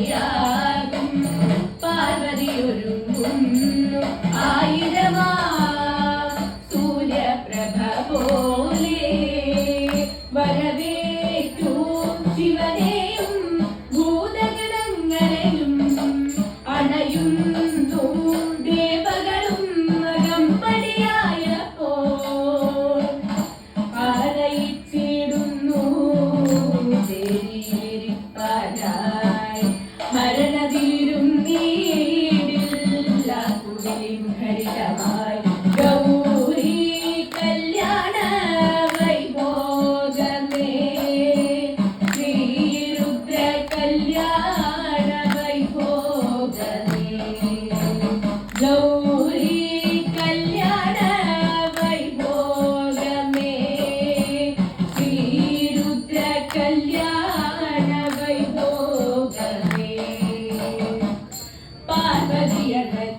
പാർവതിയാകും പാർവതി ഒരുങ്ങുന്നു ആയിരമാ സൂര്യപ്രഭ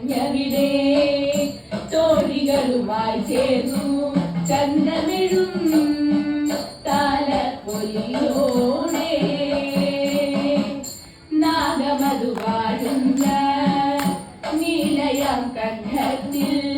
നിറഞ്ഞവിടെ തോഴികളുമായി ചേർന്നു ചന്ദമിഴും താലപ്പൊലിയോടെ. നാഗമതു പാടുന്ന നീലയം കണ്ഠത്തിൽ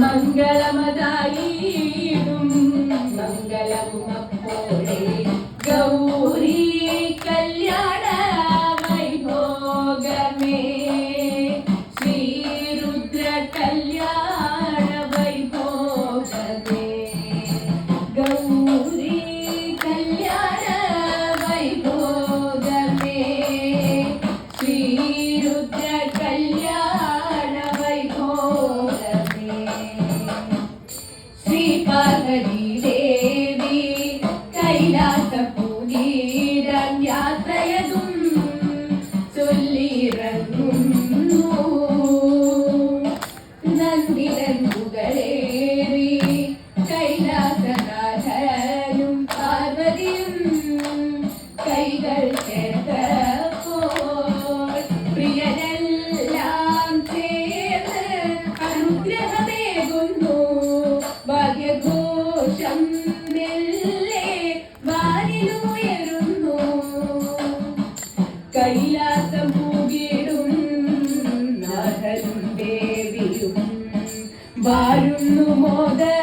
മംഗളമതായിടും. മംഗളമതായി ചന്ദ്രിലൻകുകളേറി കൈലാസനാഥനും പാർവതിയും കൈകൾ ചേർത്തപ്പോൾ പ്രിയനെല്ലാം ചേർന്ന് അനുഗ്രഹമേകുന്നു. ഭാഗ്യഘോഷം മെല്ലെ വാനിലുയരുന്നു. Kailasa for them.